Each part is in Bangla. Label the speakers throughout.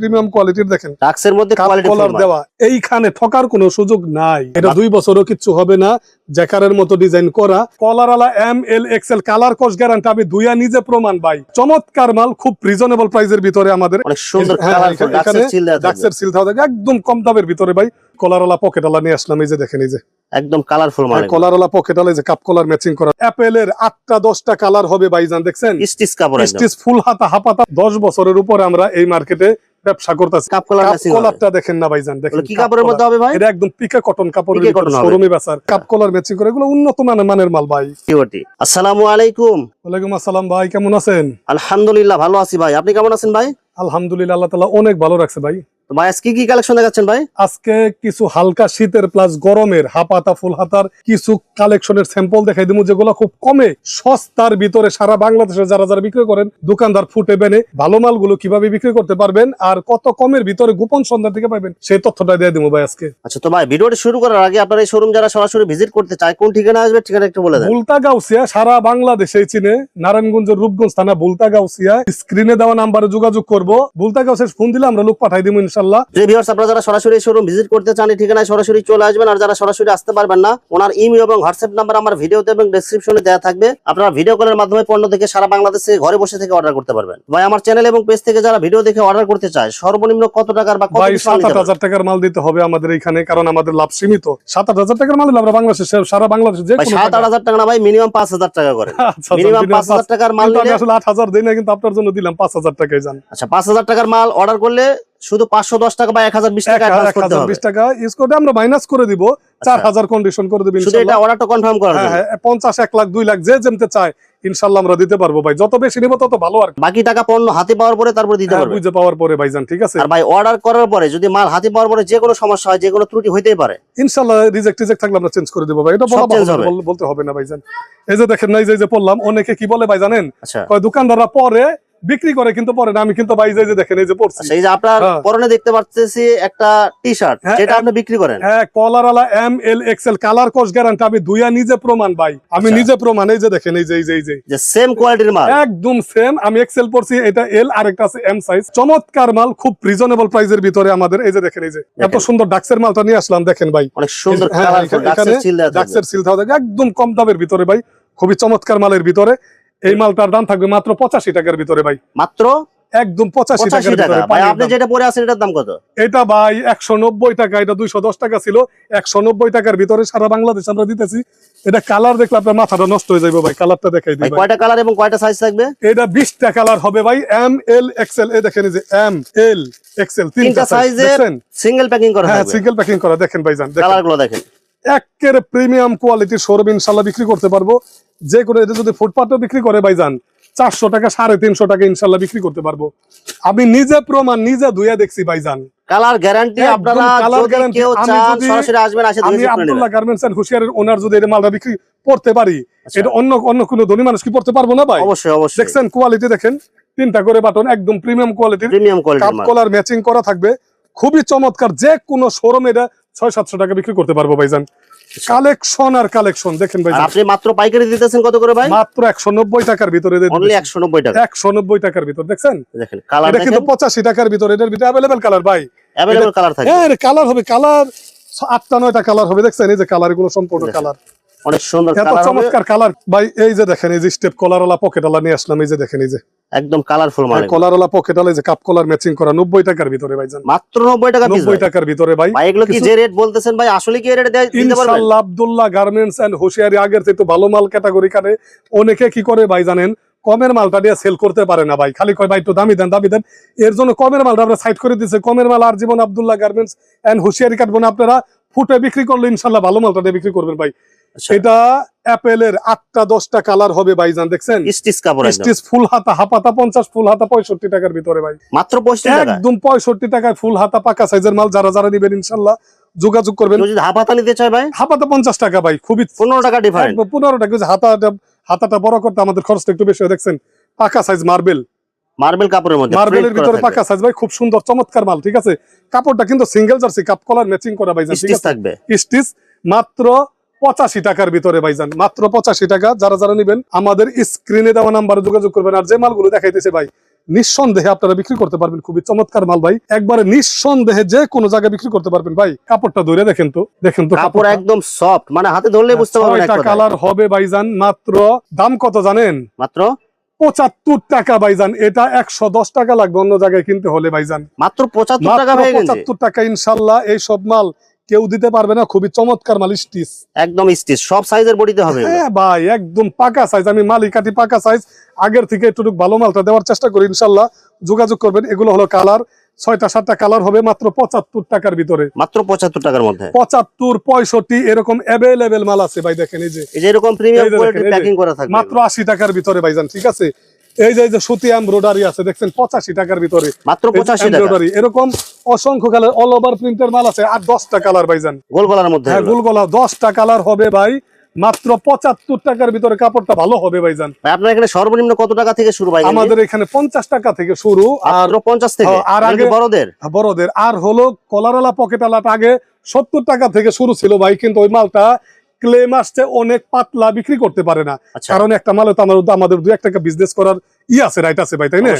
Speaker 1: প্রিমিয়াম কোয়ালিটির দেখেন।
Speaker 2: ডাক্সের মধ্যে
Speaker 1: কলার দেওয়া। এইখানে ঠকার কোনো সুযোগ নাই। এটা দুই বছরও কিচ্ছু হবে না। জ্যাকারের মতো ডিজাইন করা। এম এল এক্সেল কালার কস গ্যারান্টি আমি দুইয়া নিজে প্রমাণ পাই। চমৎকার মাল খুব রিজনেবল প্রাইসের ভিতরে আমাদের।
Speaker 2: অনেক সুন্দর
Speaker 1: হ্যাঁ, এখানে-
Speaker 2: ডাক্সের
Speaker 1: সিল থাকে একদম কম দামের ভিতরে ভাই। নিয়ে আসলাম এই যে দেখেন এই যে।
Speaker 2: একদম কালারফুল মানে
Speaker 1: কলার পকেট আলা যে কাপ কলার ম্যাচিং করা। অ্যাপেলের আটটা দশটা কালার হবে ভাইজান দেখছেন?
Speaker 2: স্টিচ কাপড় একদম।
Speaker 1: স্টিচ ফুল হাতা হাপাতা দশ বছরের উপরে আমরা এই মার্কেটে ব্যবসা করতেছে। দেখেন না ভাইজান দেখেন
Speaker 2: কি কাপড়ের মধ্যে হবে ভাই?
Speaker 1: এটা একদম পিকা কটন কাপড়ের
Speaker 2: পিকে cotton
Speaker 1: শোরুমে বেচার। কাপ ম্যাচিং করে এগুলো উন্নত মানের মানের মাল ভাই।
Speaker 2: আসসালামু আলাইকুম।
Speaker 1: ওয়ালাইকুম আসসালাম ভাই কেমন আছেন?
Speaker 2: আলহামদুলিল্লাহ ভালো আছি ভাই। আপনি কেমন আছেন ভাই?
Speaker 1: আলহামদুলিল্লাহ আল্লাহ অনেক ভালো রাখছে ভাই।
Speaker 2: তো ভাই আজকে কি কালেকশন দেখাচ্ছেন ভাই?
Speaker 1: আজকে কিছু হালকা শীতের প্লাস গরমের হাপাতা ফুল হাতার কিছু কালেকশনের স্যাম্পল দেখাই দিব যেগুলো খুব কমে সস্তার ভিতরে সারা বাংলাদেশে যারা যারা বিক্রি করেন দোকানদার ফুটে বেনে ভালো মালগুলো কীভাবে বিক্রি করতে পারবেন আর কত কমের ভিতরে গোপন সন্ধান থেকে পাবেন সেই তথ্যটা দিয়ে দিব ভাই আজকে।
Speaker 2: আচ্ছা তো ভাই ভিডিওটি শুরু করার আগে আপনার এই শোরুম যারা সরাসরি ভিজিট করতে চায় কোন ঠিকানা আসবে ঠিকানা একটু বলে দেন।
Speaker 1: বুলতা গাউসিয়া সারা বাংলাদেশে চিনে নারায়ণগঞ্জের রূপগঞ্জ থানা বুলতা গাউসিয়া স্ক্রিনে দেওয়া নাম্বারে যোগাযোগ করব। বুলতা গাউসিয়া ফোন দিলে আমরা লোক পাঠাই দিব ইনশাল্লাহ
Speaker 2: যে ভিউয়ার্স আপনারা যারা সরাসরি শোরুম ভিজিট করতে চান এই ঠিকানায় সরাসরি চলে আসবেন আর যারা সরাসরি আসতে পারবেন না ওনার ইমেল এবং হোয়াটসঅ্যাপ নাম্বার আমার ভিডিওতে এবং ডেসক্রিপশনে দেওয়া থাকবে। আপনারা ভিডিও কলের মাধ্যমে পণ্য থেকে সারা বাংলাদেশে ঘরে বসে থেকে অর্ডার করতে পারবেন। ভাই আমার চ্যানেল এবং পেজ থেকে যারা ভিডিও দেখে অর্ডার করতে চায় সর্বনিম্ন কত টাকার বা কত
Speaker 1: হাজার টাকার মাল দিতে হবে আমাদের এখানে কারণ আমাদের লাভ সীমিত। সাত আট হাজার টাকার মাল আমরা বাংলাদেশে সারা বাংলাদেশে যে
Speaker 2: সাত আট হাজার টাকা না ভাই মিনিমাম পাঁচ হাজার টাকা করে।
Speaker 1: আচ্ছা, আচ্ছা,
Speaker 2: মিনিমাম পাঁচ হাজার টাকার মাল
Speaker 1: আসলে আট হাজার দিই না কিন্তু আপনার জন্য দিলাম পাঁচ হাজার টাকাই যান।
Speaker 2: আচ্ছা পাঁচ হাজার টাকার মাল অর্ডার করলে শুধু পাঁচশো দশ টাকা বা এক হাজার বিশ
Speaker 1: এক
Speaker 2: টাকা অ্যাডভান্স করতে হবে।
Speaker 1: বিশ টাকা ইউজ করে আমরা মাইনাস করে দিব চার
Speaker 2: আচ্ছা।
Speaker 1: হাজার কন্ডিশন করে দেবেন
Speaker 2: শুধু এটা অর্ডারটা কনফার্ম করার
Speaker 1: হ্যাঁ
Speaker 2: জন্য।
Speaker 1: হ্যাঁ পঞ্চাশ এক লাখ দুই লাখ যে যেমতে চায় ইনশাল্লাহ আমরা দিতে পারব ভাই। যত বেশি নিবো তত ভালো আর
Speaker 2: বাকি টাকা পণ্য হাতে পাওয়ার পরে তারপর দিতে
Speaker 1: হ্যাঁ,
Speaker 2: পারবে।
Speaker 1: বুঝে পাওয়ার পরে ভাইজান ঠিক আছে?
Speaker 2: আর ভাই অর্ডার করার পরে যদি মাল হাতে পাওয়ার পরে যে কোনো সমস্যা হয় যে কোনো ত্রুটি হইতেই পারে।
Speaker 1: ইনশাল্লাহ রিজেক্ট রিজেক্ট থাকলে আমরা চেঞ্জ করে দেবো ভাই। এটা বলতে হবে না ভাইজান। এই যে দেখেন না এই যে- এই যে পড়লাম অনেকে কি বলে ভাই জানেন?
Speaker 2: আচ্ছা।
Speaker 1: কয় দোকানদাররা পরে বিক্রি করে কিন্তু পরে না আমি কিন্তু ভাই যে- দেখেন এই যে পড়ছি।
Speaker 2: আচ্ছা, এই যে আপনার
Speaker 1: হ্যাঁ।
Speaker 2: পরনে দেখতে পাচ্ছি একটা টি শার্ট
Speaker 1: হ্যাঁ,
Speaker 2: যেটা
Speaker 1: হ্যাঁ।
Speaker 2: আপনি বিক্রি করেন।
Speaker 1: হ্যাঁ এম এল এক্সেল কালার কস গ্যারান্টি আমি দুইয়া নিজে প্রমাণ ভাই আমি
Speaker 2: আচ্ছা।
Speaker 1: নিজে প্রমাণ এই যে দেখেন এই যে এই যে এই যে।
Speaker 2: যে সেম কোয়ালিটির মাল।
Speaker 1: একদম সেম আমি এক্সেল পড়ছি এটা এল আর একটা আছে এম সাইজ চমৎকার মাল খুব রিজনেবল প্রাইসের ভিতরে আমাদের এই যে দেখেন এই যে। এত সুন্দর ডাক্সের মালটা নিয়ে আসলাম দেখেন ভাই।
Speaker 2: অনেক সুন্দর
Speaker 1: হ্যাঁ,
Speaker 2: ডাক্সের।
Speaker 1: ডাক্সের সিল একদম কম দামের ভিতরে ভাই খুবই চমৎকার মালের ভিতরে। এই মালটার দাম থাকবে মাত্র পঁচাশি টাকার ভিতরে ভাই।
Speaker 2: মাত্র?
Speaker 1: একদম পঁচাশি
Speaker 2: টাকা। আপনি যেটা পরে আছেন এটার দাম কত?
Speaker 1: এটা ভাই একশো নব্বই টাকা এটা দুইশো দশ টাকা ছিল। একশো নব্বই টাকার ভিতরে সারা বাংলাদেশ আমরা দিতেছি। এটা কালার দেখলে আপনার মাথাটা নষ্ট হয়ে যাবে ভাই কালারটা দেখাই
Speaker 2: ভাই
Speaker 1: দিই
Speaker 2: কয়টা কালার এবং কয়টা সাইজ থাকবে?
Speaker 1: এটা বিশটা কালার হবে ভাই এম এল এক্সেল এই দেখেন এই যে এম এল এক্সেল
Speaker 2: তিনটা
Speaker 1: সাইজ
Speaker 2: সাইজের সিঙ্গেল প্যাকিং করা
Speaker 1: হ্যাঁ সিঙ্গেল প্যাকিং করা। দেখেন ভাইজান দেখেন।
Speaker 2: কালারগুলো দেখেন।
Speaker 1: একের প্রিমিয়াম কোয়ালিটির শোরুম ইনশাল্লাহ বিক্রি করতে পারব। যে কোনো এটা যদি ফুটপাতেও বিক্রি করে ভাইজান চারশো টাকা সাড়ে তিনশো টাকা ইনশাল্লাহ বিক্রি করতে পারব। আমি নিজে প্রমাণ নিজে দেখছি ভাইজান।
Speaker 2: কালার গ্যারান্টি আপনারা সরাসরি আসবেন আসে
Speaker 1: আমি
Speaker 2: ধুয়ে নেবেন।
Speaker 1: আব্দুল্লাহ গার্মেন্টস এন্ড হুশিয়ারের ওনার যদি এটা মালটা বিক্রি করতে পারি
Speaker 2: আচ্ছা।
Speaker 1: এটা অন্য অন্য কোনো ধনী মানুষ কি করতে পারব না ভাই?
Speaker 2: অবশ্যই অবশ্যই।
Speaker 1: দেখছেন কোয়ালিটি দেখেন তিনটা করে বাটন একদম প্রিমিয়াম কোয়ালিটির
Speaker 2: প্রিমিয়াম কোয়ালিটির মাল।
Speaker 1: কলার ম্যাচিং করা থাকবে। খুবই চমৎকার যে কোনো শোরুম এটা ছয় সাতশো টাকা বিক্রি করতে পারব ভাইজান। কালেকশন আর কালেকশন দেখেন ভাই
Speaker 2: আপনি মাত্র পাইকারি দিতেছেন কত করে ভাই?
Speaker 1: মাত্র একশো নব্বই টাকার ভিতরে
Speaker 2: অনলি একশো নব্বই টাকা।
Speaker 1: একশো নব্বই টাকার ভিতরে দেখছেন?
Speaker 2: দেখেন কালার
Speaker 1: এটা কিন্তু পঁচাশি টাকার ভিতরে এটার ভিতরে অ্যাভেলেবেল কালার ভাই।
Speaker 2: কালার থাকে
Speaker 1: হ্যাঁ কালার হবে কালার আটটা নয়টা কালার হবে দেখছেন? এই যে কালারগুলো সম্পূর্ণ কালার
Speaker 2: অনেক সুন্দর
Speaker 1: এত চমৎকার কালার ভাই এই যে দেখেন এই যে স্টেপ নিয়ে আসলাম এই যে দেখেন এই যে।
Speaker 2: একদম কালারফুল
Speaker 1: পকেট ওলা যে কাপ কলার ম্যাচিং করা নব্বই টাকার ভিতরে ভাইজান।
Speaker 2: মাত্র নব্বই টাকা পিস
Speaker 1: নব্বই টাকার ভিতরে ভাই।
Speaker 2: ভাই এগুলো কি যে রেট বলতেছেন ভাই? আসলে কি রেট দিতে পারবেন
Speaker 1: ইনশাল্লাহ আব্দুল্লাহ গার্মেন্টস এন্ড হুশিয়ারি আগের থেকে ভালো মাল ক্যাটাগরি কানে অনেকে কি করে ভাই জানেন? কমের মালটা দিয়ে সেল করতে পারে না ভাই। খালি কয় ভাই একটু দামি দেন দামি দেন। এর জন্য কমের মালটা আমরা সাইড করে দিচ্ছে কমের মাল আর জীবন আব্দুল্লাহ গার্মেন্টস এন্ড হুশিয়ারি কাটবো না। আপনারা ফুটে বিক্রি করলে ইনশাল্লাহ ভালো মালটা দিয়ে বিক্রি করবেন ভাই। এটা অ্যাপেলের আটটা দশটা কালার হবে ভাইজান দেখছেন?
Speaker 2: স্টিচ কাপড়
Speaker 1: স্টিচ ফুল হাতা হাপাতা পঞ্চাশ ফুল হাতা পঁয়ষট্টি টাকার ভিতরে ভাই।
Speaker 2: মাত্র
Speaker 1: একদম পঁয়ষট্টি টাকায় ফুল হাতা পাকা সাইজের মাল যারা যারা নিবেন ইনশাল্লাহ যোগাযোগ করবেন।
Speaker 2: কেউ যদি হাফ হাতা নিতে চায় ভাই?
Speaker 1: হাপাতা পঞ্চাশ টাকা ভাই খুবই
Speaker 2: পনেরো টাকা ডিফারেন্ট
Speaker 1: পনেরো টাকা হাতাটা হাতাটা বড় করতে আমাদের খরচটা একটু বেশি হয় দেখছেন? পাকা সাইজ মার্বেল।
Speaker 2: মার্বেল কাপড়ের মধ্যে
Speaker 1: মার্বেলের ভিতরে। পাকা সাইজ ভাই খুব সুন্দর চমৎকার মাল ঠিক আছে? কাপড়টা কিন্তু single jersey cup collar matching করা ঠিক
Speaker 2: থাকবে।
Speaker 1: স্টিচ মাত্র পঁচাশি টাকার ভিতরে ভাইজান মাত্র পঁচাশি টাকা। যারা যারা নিবেন আমাদের স্ক্রিনে দেওয়া নাম্বারে যোগাযোগ করবেন। আর যে মালগুলো দেখাইতেছে ভাই নিঃসন্দেহে আপনারা বিক্রি করতে পারবেন। খুবই চমৎকার মাল ভাই। একবারে নিঃসন্দেহে যে কোনো জায়গায় বিক্রি করতে পারবেন। ভাই কাপড়টা ধরে দেখেন তো দেখেন তো
Speaker 2: কাপড় একদম সফট মানে হাতে ধরলে বুঝতে পারবেন কথায়।
Speaker 1: কালার হবে ভাইজান মাত্র দাম কত জানেন?
Speaker 2: মাত্র?
Speaker 1: পঁচাত্তর টাকা ভাইজান এটা একশো দশ টাকা লাগবে অন্য জায়গায় কিনতে হলে ভাইজান।
Speaker 2: মাত্র পঁচাত্তর টাকা
Speaker 1: পঁচাত্তর টাকা ইনশাল্লাহ এই সব মাল কেউ দিতে পারবে না খুবই চমৎকার মাল স্টিচ
Speaker 2: একদম স্টিচ সব সাইজের বডিতে হবে
Speaker 1: হ্যাঁ ভাই একদম পাকা সাইজ আমি মালই কাটি পাকা সাইজ আগের থেকে একটু ভালো মালটা দেওয়ার চেষ্টা করি ইনশাল্লাহ। যোগাযোগ করবেন এগুলো হলো কালার ছয়টা সাতটা কালার হবে মাত্র পঁচাত্তর টাকার ভিতরে।
Speaker 2: মাত্র পঁচাত্তর টাকার মধ্যে।
Speaker 1: পঁচাত্তর পঁয়ষট্টি এরকম অ্যাভেলেবেল মাল আছে ভাই দেখেন এই যে।
Speaker 2: এই যে এরকম
Speaker 1: মাত্র আশি টাকার ভিতরে ভাইজান ঠিক আছে? এই যে এই যে সুতি এমব্রয়ডারি আছে দেখছেন? পঁচাশি টাকার ভিতরে।
Speaker 2: মাত্র পঁচাশি
Speaker 1: এরকম অসংখ্য কালার অল ওভার প্রিন্টের মাল আছে আর দশটা কালার ভাইজান।
Speaker 2: গোল গলার মধ্যে
Speaker 1: হ্যাঁ
Speaker 2: এগুলো।
Speaker 1: গুলগলা দশটা কালার হবে ভাই মাত্র পঁচাত্তর টাকার ভিতরে কাপড়টা ভালো হবে ভাইজান।
Speaker 2: ভাই আপনার এখানে সর্বনিম্ন কত টাকা থেকে শুরু ভাই?
Speaker 1: আমাদের এখানে পঞ্চাশ টাকা থেকে শুরু আর
Speaker 2: পঞ্চাশ থেকে?
Speaker 1: হ্যাঁ, আর আগে-
Speaker 2: বড়দের?
Speaker 1: বড়দের। আর হলো কলারালা পকেটলাটা আগে সত্তর টাকা থেকে শুরু ছিল ভাই কিন্তু ওই মালটা ক্লেম আসছে অনেক পাতলা বিক্রি করতে পারে না।
Speaker 2: আচ্ছা।
Speaker 1: কারণ একটা মালে তো আমাদের আমাদের দু এক টাকা বিজনেস করার ই আছে রাইট আছে ভাই তাই না?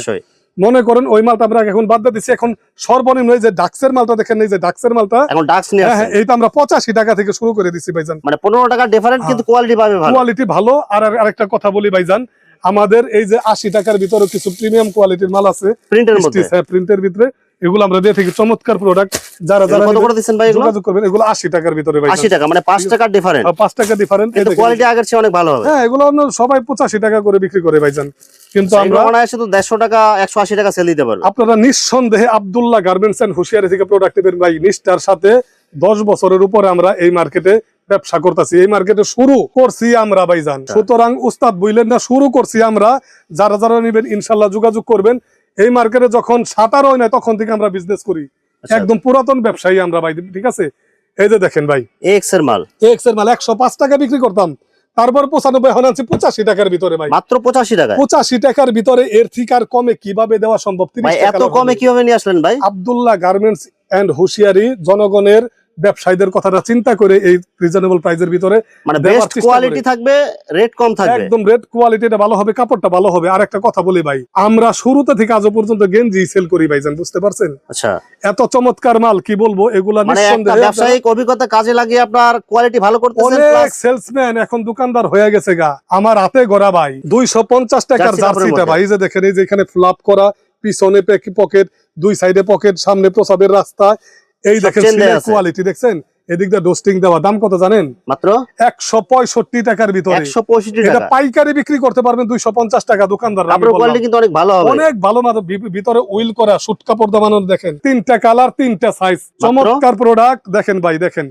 Speaker 1: মনে করেন ওই মালটা আমরা এখন বাদ দিচ্ছি। এখন সর্বনিম্ন যে ডাক্সের মালটা দেখেন এই যে ডাক্সের মালটা।
Speaker 2: এখন ডাক্স নিয়ে
Speaker 1: হ্যাঁ হ্যাঁ এইটা আমরা পঁচাশি টাকা থেকে শুরু করে দিচ্ছি ভাইজান।
Speaker 2: মানে পনেরো টাকা ডিফারেন্ট কিন্তু কোয়ালিটি পাবে ভালো।
Speaker 1: কোয়ালিটি ভালো। আর আর- আরেকটা কথা বলি ভাইজান আমাদের এই যে আশি টাকার ভিতরে কিছু প্রিমিয়াম কোয়ালিটির মাল আছে।
Speaker 2: প্রিন্টের মধ্যে।
Speaker 1: প্রিন্টের ভিতরে। এগুলো আমরা দিয়ে থাকি চমৎকার প্রোডাক্ট যারা যারা
Speaker 2: কত করে দিচ্ছেন ভাই এগুলো?
Speaker 1: যোগাযোগ করবেন এগুলো আশি টাকার ভিতরে ভাই
Speaker 2: আশি টাকা মানে পাঁচ টাকার ডিফারেন্ট
Speaker 1: পাঁচ টাকা ডিফারেন্ট
Speaker 2: কিন্তু কোয়ালিটি আগের চেয়ে অনেক ভালো হবে।
Speaker 1: হ্যাঁ এগুলো সবাই পঁচাশি টাকা করে বিক্রি করে ভাইজান কিন্তু
Speaker 2: আমরা
Speaker 1: আমরা
Speaker 2: মনে হয় শুধু দেড়শো টাকা একশো আশি টাকা সেল দিতে পারবে।
Speaker 1: আপনারা নিঃসন্দেহে আব্দুল্লাহ গার্মেন্টস এন্ড হুশিয়ারি থেকে প্রোডাক্ট নেবেন ভাই। নিষ্ঠার সাথে দশ বছরের উপরে আমরা এই মার্কেটে ব্যবসা করতেছি। এই মার্কেটে শুরু করছি আমরা ভাইজান সুতরাং উস্তাদ বইলেন না শুরু করছি আমরা। যারা যারা নেবেন ইনশাল্লাহ যোগাযোগ করবেন। এই মার্কেটে যখন সাঁতার হয় না তখন থেকে আমরা বিজনেস করি।
Speaker 2: আচ্ছা।
Speaker 1: একদম পুরাতন ব্যবসায়ী আমরা ভাই ঠিক আছে? এই যে দেখেন ভাই।
Speaker 2: এক্সের মাল।
Speaker 1: এক্সের মাল একশো পাঁচ টাকা বিক্রি করতাম। তারপর পঁচানব্বই এখন আনছি পঁচাশি টাকার ভিতরে ভাই।
Speaker 2: মাত্র পঁচাশি টাকা
Speaker 1: পঁচাশি টাকার ভিতরে এর থেকে আর কমে কীভাবে দেওয়া সম্ভব?
Speaker 2: এত কমে কীভাবে নিয়ে আসলেন ভাই?
Speaker 1: আব্দুল্লাহ গার্মেন্টস এন্ড হুশিয়ারি জনগণের ব্যবসায়ীদের কথাটা চিন্তা করে এই রিজনেবল প্রাইজের ভিতরে
Speaker 2: মানে বেস্ট কোয়ালিটি থাকবে রেট কম থাকবে।
Speaker 1: একদম রেড কোয়ালিটিটা ভালো হবে কাপড়টা ভালো হবে। আর একটা কথা বলি ভাই আমরা শুরুতে থেকে আজও পর্যন্ত গেঞ্জি সেল করি ভাইজান বুঝতে পারছেন?
Speaker 2: আচ্ছা।
Speaker 1: এত চমৎকার মাল কি বলব এগুলা
Speaker 2: মানে ব্যবসায়িক অভিজ্ঞতা কাজে লাগিয়ে আপনার কোয়ালিটি ভালো করতেছেন
Speaker 1: অনেক সেলসম্যান এখন দোকানদার হয়ে গেছে গা। আমার হাতে গড়া ভাই দুইশো পঞ্চাশ টাকার
Speaker 2: জার্সি
Speaker 1: জার্সিটা ভাই যে দেখেন এই যে এখানে ফ্লাপ করা পিছনে পকেট দুই সাইডে পকেট সামনে প্রসাবের রাস্তা এই দেখেন কোয়ালিটি দেখছেন? এদিক দিয়ে ডোস্টিং দেওয়া দাম কত জানেন?
Speaker 2: মাত্র?
Speaker 1: একশো পঁয়ষট্টি টাকার ভিতরে। এটা পাইকারি বিক্রি করতে পারবেন দুইশো পঞ্চাশ টাকা দোকানদার
Speaker 2: অনেক ভালো হবে।
Speaker 1: অনেক ভালো না ভিতরে উইল করা সুট কাপড় দামানো দেখেন। তিনটা কালার তিনটা সাইজ চমৎকার প্রোডাক্ট দেখেন ভাই দেখেন।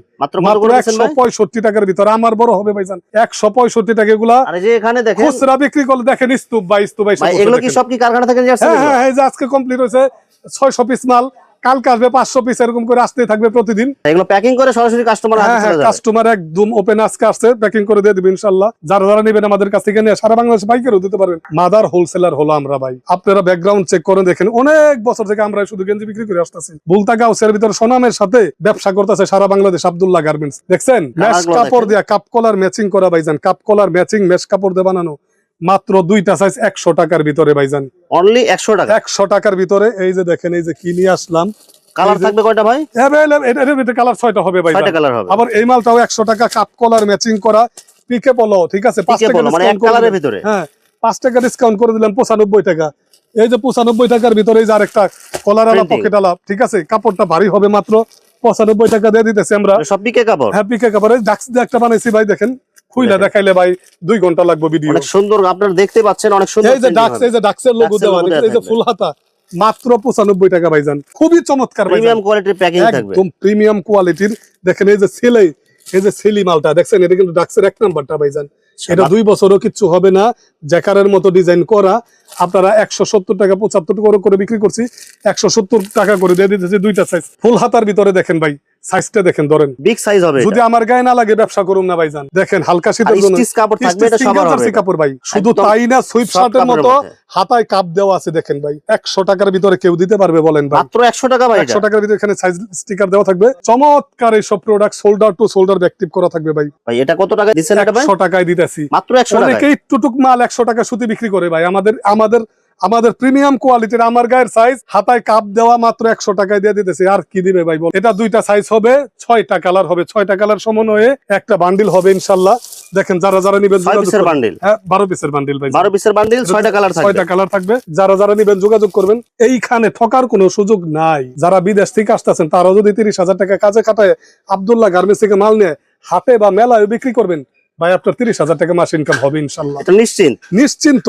Speaker 1: একশো
Speaker 2: ভাই?
Speaker 1: পঁয়ষট্টি টাকার ভিতরে। আমার বড় হবে ভাইজান একশো পঁয়ষট্টি টাকা এগুলা।
Speaker 2: আর যে এখানে দেখেন
Speaker 1: খুচরা বিক্রি করলে দেখেন স্তূপ ভাই স্তূপ ভাই
Speaker 2: ভাই
Speaker 1: হ্যাঁ হ্যাঁ আজকে কমপ্লিট হয়েছে ছয়শো পিস মাল। কালকে আসবে পাঁচশো পিস এরকম করে আসতে থাকবে প্রতিদিন।
Speaker 2: এগুলো প্যাকিং করে সরাসরি কাস্টমার
Speaker 1: হ্যাঁ হ্যাঁ কাস্টমার একদম ওপেন আজকে আসছে প্যাকিং করে দিয়ে দিবে ইনশাল্লাহ যারা যারা নেবেন আমাদের কাছ থেকে নিয়ে সারা বাংলাদেশ বাইকেরও দিতে পারবেন। মাদার হোলসেলার হলো আমরা ভাই। আপনারা ব্যাকগ্রাউন্ড চেক করে দেখেন অনেক বছর থেকে আমরা শুধু গেঞ্জি বিক্রি করে আসতেছি। বুলতা গাউসের ভিতরে সোনামের সাথে ব্যবসা করতেছে সারা বাংলাদেশ আবদুল্লাহ গার্মেন্টস দেখছেন? ম্যাশ কাপড়। দিয়া কাপ কলার ম্যাচিং করা ভাইজান কাপ কলার ম্যাচিং ম্যাশ কাপড় দিয়ে বানানো। মাত্র দুইটা সাইজ একশো টাকার ভিতরে ভাইজান।
Speaker 2: অনলি একশো টাকা?
Speaker 1: একশো টাকার ভিতরে এই যে দেখেন এই যে কি নিয়ে আসলাম
Speaker 2: কালার থাকবে কয়টা ভাই?
Speaker 1: Available- কালার ছয়টা হবে ভাই
Speaker 2: কালার হবে।
Speaker 1: আবার এই মালটাও একশো টাকা কাপ কলার ম্যাচিং করা পিকে পলো ঠিক আছে? পাঁচ টাকা
Speaker 2: মানে। ভিতরে?
Speaker 1: হ্যাঁ পাঁচ ডিসকাউন্ট করে দিলাম পঁচানব্বই টাকা। এই যে পঁচানব্বই টাকার ভিতরে এই যে আরেকটা কলার আলা পকেট আলা ঠিক আছে? কাপড়টা ভারী হবে মাত্র পঁচানব্বই টাকা দিয়ে দিতেছি আমরা।
Speaker 2: সব পিকে কাপড়?
Speaker 1: হ্যাঁ পিকে কাপড়ে। ডাক্স দিয়ে একটা বানাইছি ভাই দেখেন। খুইলা দেখাইলে ভাই দুই ঘণ্টা লাগবে ভিডিও
Speaker 2: অনেক সুন্দর আপনারা দেখতে পাচ্ছেন অনেক সুন্দর
Speaker 1: এই যে ডাক্স এই যে ডাক্সের লোগো দেওয়া এই যে ফুল হাতা মাত্র পঁচানব্বই টাকা ভাইজান। খুবই চমৎকার
Speaker 2: প্রিমিয়াম কোয়ালিটির প্যাকিং থাকবে।
Speaker 1: একদম প্রিমিয়াম কোয়ালিটির দেখেন এই যে ছেলে এই যে সেলি মালটা দেখছেন? এটা কিন্তু ডাক্সের এক নাম্বারটা ভাইজান। এটা দুই বছরও কিচ্ছু হবে না। জ্যাকারের মতো ডিজাইন করা। আপনারা একশো সত্তর টাকা পঁচাত্তর করে বিক্রি করছি। একশো সত্তর টাকা করে দিয়ে দিতেছি দুইটা সাইজ ফুল হাতার ভিতরে দেখেন ভাই। সাইজটা দেখেন ধরেন।
Speaker 2: বিগ সাইজ হবে
Speaker 1: যদি আমার গায়ে না লাগে ব্যবসা করুন না ভাইজান। দেখেন হালকা শীতের জন্য
Speaker 2: স্টিচ কাপড় থাকবে এটা সবার হবে।
Speaker 1: কাপড় ভাই। শুধু তাই না সুইপ শার্টের মতো হাতায় কাপ দেওয়া আছে দেখেন ভাই। একশো টাকার ভিতরে কেউ দিতে পারবে বলেন ভাই।
Speaker 2: মাত্র একশো টাকা ভাই এটা।
Speaker 1: একশো টাকার ভিতরে এখানে সাইজ স্টিকার দেওয়া থাকবে। চমৎকার এইসব প্রোডাক্ট শোল্ডার টু শোল্ডার ব্যাকটিভ করা থাকবে ভাই।
Speaker 2: ভাই এটা কত টাকা এটা ভাই?
Speaker 1: একশো টাকায় দিতেছি।
Speaker 2: মাত্র একশো টাকা
Speaker 1: অনেকেই টুটুক মাল একশো টাকা সুতি বিক্রি করে ভাই। আমাদের আমাদের আমাদের প্রিমিয়াম কোয়ালিটির আমার গায়ের সাইজ হাতায় কাপ দেওয়া মাত্র একশো টাকায় দিয়ে দিতেছে। আর কি দিবে ভাই বল? এটা দুইটা সাইজ হবে ছয়টা কালার হবে। ছয়টা কালার সমন্বয়ে একটা বান্ডিল হবে ইনশাল্লাহ। দেখেন যারা যারা নিবেন হ্যাঁ বারো পিসের বান্ডিল ভাই।
Speaker 2: বারো পিসের বান্ডিল ছয়টা কালার থাকবে।
Speaker 1: ছয়টা কালার থাকবে যারা যারা নিবেন যোগাযোগ করবেন। এইখানে ঠকার কোনো সুযোগ নাই। যারা বিদেশ থেকে আসতেছেন তারাও যদি তিরিশ হাজার টাকা কাজে খাটায় আবদুল্লাহ গার্মেন্টস থেকে মাল নিয়ে হাটে বা মেলায় বিক্রি করবেন। ভাই আপনার তিরিশ হাজার টাকা মাস ইনকাম হবে ইনশাল্লাহ।
Speaker 2: নিশ্চিন্ত।
Speaker 1: নিশ্চিন্ত।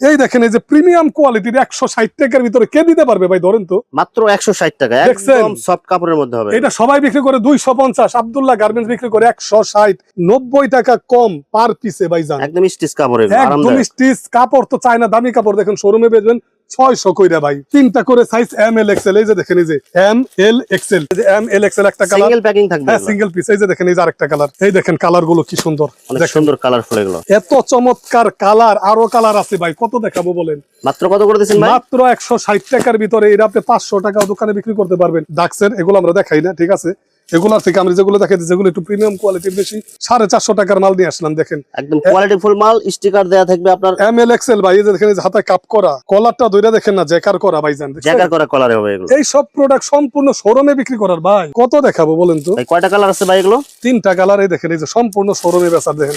Speaker 1: এই দেখেন এই যে প্রিমিয়াম কোয়ালিটির একশো ষাট টাকার ভিতরে কে দিতে পারবে ভাই ধরেন তো?
Speaker 2: মাত্র একশো ষাট টাকা? একদম সফট কাপড়ের মধ্যে হবে।
Speaker 1: এটা সবাই বিক্রি করে দুইশো পঞ্চাশ আবদুল্লাহ গার্মেন্টস বিক্রি করে একশো ষাট নব্বই টাকা কম পার পিসে ভাই জান
Speaker 2: একদম স্টিচ কাপড়
Speaker 1: একদম স্টিচ কাপড় তো চায় না দামি কাপড়। দেখেন শোরুমে বেচবেন ছয়শো কইরা ভাই। তিনটা করে সাইজ এম এল এক্সেল এই যে দেখেন এই যে M L XL M L XL একটা কালার
Speaker 2: সিঙ্গেল প্যাকিং থাকবে
Speaker 1: হ্যাঁ সিঙ্গেল পিস এই যে দেখেন এই যে আরেকটা কালার এই দেখেন কালারগুলো কি সুন্দর।
Speaker 2: অনেক সুন্দর কালারফুল এগুলো।
Speaker 1: এত চমৎকার কালার আরও কালার আছে ভাই কত দেখাবো বলেন?
Speaker 2: মাত্র কত করে দিচ্ছেন ভাই?
Speaker 1: মাত্র একশো ষাট টাকার ভিতরে এটা আপনি পাঁচশো টাকা দোকানে বিক্রি করতে পারবেন। ডাক্সের এগুলো আমরা দেখাই না ঠিক আছে? এগুলার থেকে আমরা যেগুলো দেখাই যেগুলো একটু প্রিমিয়াম কোয়ালিটির বেশি। সাড়ে চারশো টাকার মাল নিয়ে আসলাম দেখেন।
Speaker 2: একদম কোয়ালিটি ফুল মাল স্টিকার দেয়া থাকবে আপনার
Speaker 1: এম এল এক্সেল ভাই এই যে দেখেন হাতে কাপ করা। কলারটা ধরে দেখেন না জ্যাকার করা ভাই জান?
Speaker 2: জ্যাকার করা কলারে হবে এগুলো।
Speaker 1: এই সব প্রোডাক্ট সম্পূর্ণ শোরুমে বিক্রি করার ভাই। কত দেখাবো বলেন তো?
Speaker 2: কয়টা কালার আছে ভাই এগুলো?
Speaker 1: তিনটা কালার এই দেখেন এই যে সম্পূর্ণ শোরুমে বেচা দেখেন।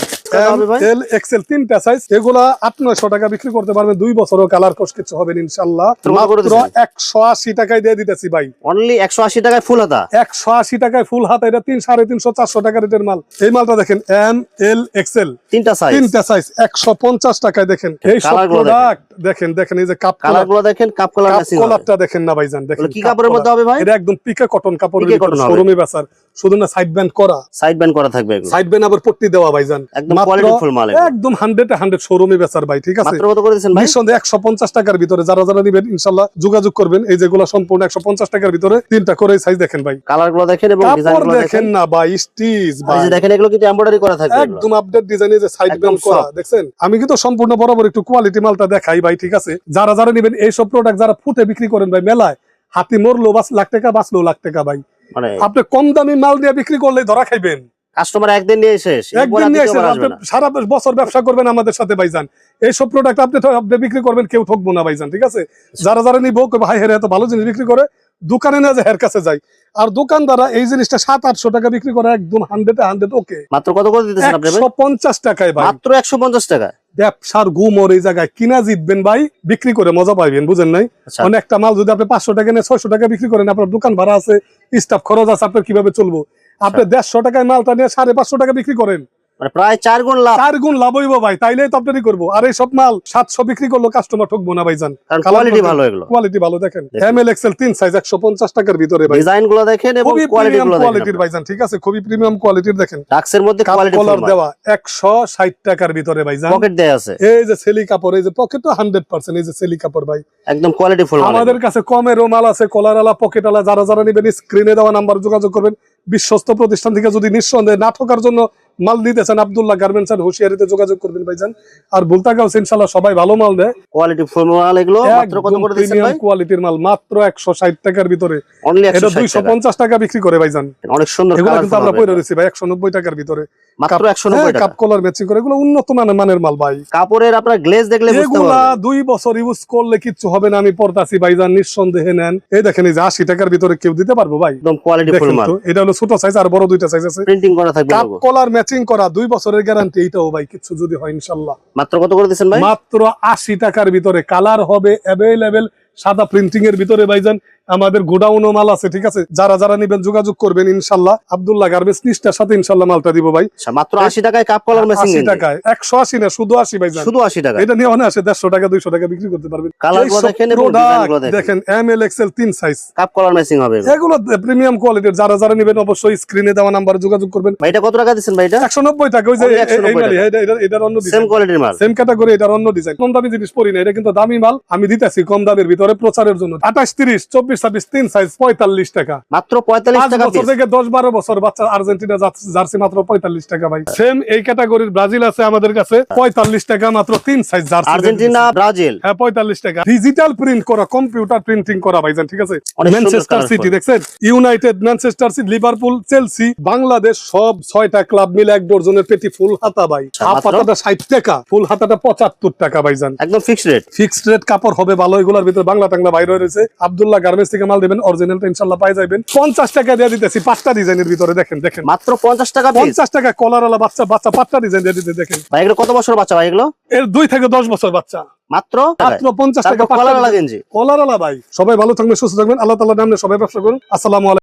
Speaker 2: ভাই?
Speaker 1: এল এক্সেল তিনটা সাইজ এগুলা আট নয়শো টাকা বিক্রি করতে পারবেন। দুই বছরও কালার কোর্স কিছু হবে না, ইনশাল্লাহ মাত্র একশো আশি টাকায় দিয়ে দিতেছি ভাই।
Speaker 2: অনলি একশো আশি টাকায় ফুল হাতা?
Speaker 1: একশো আশি টাকায় ফুল হাত এটা তিন সাড়ে তিনশো চারশো টাকা রেটের মাল। এই মালটা দেখেন এম এল এক্সেল
Speaker 2: তিনটা সাইজ
Speaker 1: তিনটা সাইজ একশো পঞ্চাশ টাকায় দেখেন। এই সব। প্রোডাক্ট দেখেন। দেখেন এই যে কাপ
Speaker 2: কালারগুলো দেখেন কাপ কালার
Speaker 1: কালারটা দেখেন না ভাইজান দেখেন
Speaker 2: কি কাপড়ের মধ্যে হবে ভাই?
Speaker 1: এটা একদম পিকে কটন কাপড়ের শোরুমে বেচার। শুধু না সাইড ব্যান্ড করা।
Speaker 2: সাইড ব্যান্ড করা থাকবে
Speaker 1: সাইড ব্যান্ড আবার পট্টি দেওয়া ভাইজান।
Speaker 2: একদম কোয়ালিটি ফুল মাল
Speaker 1: একদম হান্ড্রেড হান্ড্রেড শোরুমে বেচার ভাই ঠিক আছে?
Speaker 2: মাত্র কত করে দিচ্ছেন ভাই?
Speaker 1: নিঃসন্দেহে একশো পঞ্চাশ টাকার ভিতরে যারা যারা নিবেন ইনশাল্লাহ যোগাযোগ করবেন। এই যেগুলো সম্পূর্ণ একশো পঞ্চাশ টাকার ভিতরে তিনটা করে সাইজ দেখেন ভাই।
Speaker 2: কালারগুলো দেখেন এবং ডিজাইনগুলো
Speaker 1: দেখেন।
Speaker 2: দেখেন
Speaker 1: না ভাই স্টিচ ভাই।
Speaker 2: দেখেন এগুলো কিন্তু এমব্রয়ডারি করা থাকবে
Speaker 1: একদম আপডেট ডিজাইনে যে সাইড ব্যান্ড করা। দেখছেন? আমি কিন্তু সম্পূর্ণ বরাবর একটু কোয়ালিটি মালটা দেখাই ভাই ঠিক আছে? যারা যারা নিবেন এইসব প্রোডাক্ট যারা ফুটে বিক্রি করেন ভাই মেলায় হাতি মরলো বাস লাখ টাকা বাঁচলো লাখ টাকা ভাই।
Speaker 2: মানে
Speaker 1: আপনি কম দামি মাল দিয়ে বিক্রি করলে ধরা খাইবেন।
Speaker 2: কাস্টমার একদিন নিয়ে শেষ
Speaker 1: একদিন নিয়ে এসে আপনি সারা বছর ব্যবসা করবেন আমাদের সাথে ভাইজান। এইসব প্রোডাক্ট আপনি আপনি বিক্রি করবেন কেউ ঠকবো না ভাইজান ঠিক আছে? যারা যারা নিবো ভাই হেরে এত ভালো জিনিস বিক্রি করে দোকানে না যে হের কাছে যায় আর দোকানদাররা এই জিনিসটা সাত আটশো টাকা বিক্রি করে একদম হান্ড্রেড হান্ড্রেড ওকে
Speaker 2: মাত্র কত করে দিতেছেন আপনি
Speaker 1: একশো পঞ্চাশ টাকায় ভাই।
Speaker 2: মাত্র একশো পঞ্চাশ টাকা
Speaker 1: ব্যবসার গুমর এই জায়গায় কিনা জিতবেন ভাই বিক্রি করে মজা পাইবেন বুঝেন নাই?
Speaker 2: আচ্ছা।
Speaker 1: মানে একটা মাল যদি আপনি পাঁচশো টাকা নিয়ে ছয়শো টাকা বিক্রি করেন আপনার দোকান ভাড়া আছে স্টাফ খরচ আছে আপনার কীভাবে চলবো? আপনি
Speaker 2: আচ্ছা।
Speaker 1: দেড়শো টাকায় মালটা নিয়ে সাড়ে পাঁচশো টাকা বিক্রি করেন।
Speaker 2: মানে প্রায় চার গুণ লাভ।
Speaker 1: চার গুণ লাভ হইব ভাই তাইলেই তো আপনারই করব। আর এই সব মাল সাতশো বিক্রি করল কাস্টমার ঠকবো না
Speaker 2: কারণ কোয়ালিটি ভালো এগুলো।
Speaker 1: কোয়ালিটি ভালো দেখেন। এম এল এক্সেল তিন সাইজ একশো পঞ্চাশ টাকার ভিতরে ভাই।
Speaker 2: ডিজাইনগুলো দেখেন এবং
Speaker 1: খুবই
Speaker 2: কোয়ালিটি
Speaker 1: কোয়ালিটির ভাইজান ঠিক আছে? খুবই প্রিমিয়াম কোয়ালিটির দেখেন।
Speaker 2: ডাক্সের মধ্যে কোয়ালিটি
Speaker 1: কলার দেওয়া একশো ষাট টাকার ভিতরে ভাইজান।
Speaker 2: পকেট দেয়া আছে।
Speaker 1: এই যে সেলি কাপড় এই যে পকেট তো হান্ড্রেড পার্সেন্ট এই যে সেলি কাপড় ভাই।
Speaker 2: একদম কোয়ালিটি ফুল
Speaker 1: আমাদের কাছে কমেরও মাল আছে কলার পকেট আলা যারা যারা নেবেন স্ক্রিনে দেওয়া নাম্বার যোগাযোগ করবেন। বিশ্বস্ত প্রতিষ্ঠান থেকে যদি নিঃসন্দেহে না ঠকার জন্য মাল দিতেছেন আব্দুল্লাহ গার্মেন্টস এন্ড হুশিয়ারিতে যোগাযোগ করবেন ভাইজান। আর ভুলতা গাউস ইনশাল্লাহ সবাই ভালো মাল দেয়।
Speaker 2: কোয়ালিটি ফুল মাল এগুলো মাত্র কত করে দিচ্ছেন ভাই?
Speaker 1: কোয়ালিটির মাল মাত্র একশো ষাট টাকার ভিতরে।
Speaker 2: অনলি
Speaker 1: এটা
Speaker 2: একশো
Speaker 1: দুইশো পঞ্চাশ টাকা বিক্রি করে ভাইজান।
Speaker 2: অনেক সুন্দর
Speaker 1: এগুলো কিন্তু আমরা
Speaker 2: পয়রা
Speaker 1: রয়েছি ভাই একশো নব্বই টাকার ভিতরে।
Speaker 2: মাত্র
Speaker 1: হ্যাঁ,
Speaker 2: টাকা।
Speaker 1: কাপ কলার ম্যাচিং করে। এগুলো উন্নত মানের মাল ভাই
Speaker 2: কাপড়ের আপনার গ্লেজ দেখলে বুঝতে
Speaker 1: এগুলা
Speaker 2: পারবেন।
Speaker 1: দুই বছর ইউজ করলে কিচ্ছু হবে না আমি পড়তাছি ভাইজান নিঃসন্দেহে নেন। এই দেখেন এই যে আশি টাকার ভিতরে কেউ দিতে পারব ভাই?
Speaker 2: একদম কোয়ালিটি ফুল মাল।
Speaker 1: এটা হলো ছোট সাইজ আর বড় দুইটা সাইজ আছে।
Speaker 2: প্রিন্টিং করা থাকবে
Speaker 1: কাপ কলার ম্যাচিং করা দুই বছরের গ্যারান্টি এইটাও ভাই কিছু যদি হয় ইনশাল্লাহ।
Speaker 2: মাত্র কত করে ভাই?
Speaker 1: মাত্র আশি টাকার ভিতরে। কালার হবে অ্যাভেলেবেল সাদা প্রিন্টিং এর ভিতরে ভাইজান। আমাদের গোডাউনও মাল আছে ঠিক আছে? যারা যারা নিবেন যোগাযোগ করবেন ইনশাল্লাহ। আব্দুল্লাহ গার্মেন্টস নিষ্ঠার সাথে ইনশাল্লাহ মালটা দিব ভাই।
Speaker 2: আচ্ছা, মাত্র আশি টাকায় কাপ কলার মেশিন
Speaker 1: আশি টাকায় একশো আশি না শুধু আশি ভাইজান
Speaker 2: শুধু আশি টাকা
Speaker 1: এটা নিয়ে আছে দেড়শো টাকা দুইশো টাকা বিক্রি করতে পারবেন।
Speaker 2: দেখেন
Speaker 1: এম এল এক্সেল তিন সাইজ
Speaker 2: কাপ কলার মেশিন হবে। এগুলো।
Speaker 1: প্রিমিয়াম কোয়ালিটির যারা যারা নেবেন অবশ্যই স্ক্রিনে দেওয়া নাম্বারে যোগাযোগ করবেন।
Speaker 2: ভাই এটা কত টাকা দিচ্ছেন ভাই এটা?
Speaker 1: একশো নব্বই টাকা ওই যে
Speaker 2: Only
Speaker 1: এই- এই
Speaker 2: 190
Speaker 1: মালই,
Speaker 2: টাকা।
Speaker 1: এটা- এটা- এটার অন্য
Speaker 2: সেম কোয়ালিটির মাল।
Speaker 1: সেম ক্যাটাগরি এটার অন্য ডিজাইন কম দামি জিনিস পরি না এটা কিন্তু দামি মাল। আমি দিতেছি কম দামের ভিতরে প্রচারের জন্য। আঠাশ তিরিশ চব্বিশ তিন সাইজ পঁয়তাল্লিশ টাকা।
Speaker 2: মাত্র পঁয়তাল্লিশ টাকা
Speaker 1: বছর থেকে দশ বারো বছর বাচ্চা আর্জেন্টিনা জার্সি- মাত্র পঁয়তাল্লিশ টাকা ভাই। সেম এই ক্যাটাগরির ব্রাজিল আছে আমাদের কাছে পঁয়তাল্লিশ টাকা মাত্র তিন সাইজ জার্সি
Speaker 2: আর্জেন্টিনা ব্রাজিল।
Speaker 1: হ্যাঁ পঁয়তাল্লিশ টাকা। ডিজিটাল প্রিন্ট করা কম্পিউটার প্রিন্টিং করা ভাইজান ঠিক আছে? ম্যানচেস্টার সিটি দেখছেন? United Manchester City Liverpool Chelsea Bangladesh সব ছয়টা ক্লাব মিলে এক ডজনের পেটি ফুল হাতা ভাই।
Speaker 2: আচ্ছা,
Speaker 1: ষাট টাকা ফুল হাতাটা পঁচাত্তর টাকা ভাইজান।
Speaker 2: একদম ফিক্সড রেট
Speaker 1: ফিক্সড রেট কাপড় হবে ভালো এগুলোর ভিতরে বাংলা টাংলা বাইরে রয়েছে। আব্দুল্লাহ গার্মেন্টস থেকে মাল দেবেন অরিজিনালটা ইনশাল্লাহ পাই যাবেন পঞ্চাশ টাকা দিয়ে দিতেছি পাঁচটা ডিজাইনের ভিতরে দেখেন দেখেন।
Speaker 2: মাত্র পঞ্চাশ টাকা
Speaker 1: পঞ্চাশ টাকা কলার বাচ্চা বাচ্চা পাঁচটা ডিজাইন দিয়ে দিতে দেখেন।
Speaker 2: ভাই এগুলো কত বছর বাচ্চা ভাই এগুলো?
Speaker 1: এর দুই থেকে দশ বছর বাচ্চা।
Speaker 2: মাত্র?
Speaker 1: মাত্র পঞ্চাশ টাকা
Speaker 2: গেঞ্জি?
Speaker 1: ভাই সবাই ভালো থাকবেন সুস্থ থাকবেন আল্লাহ তালা নামে সবাই ব্যবসা করুন। আসসালামু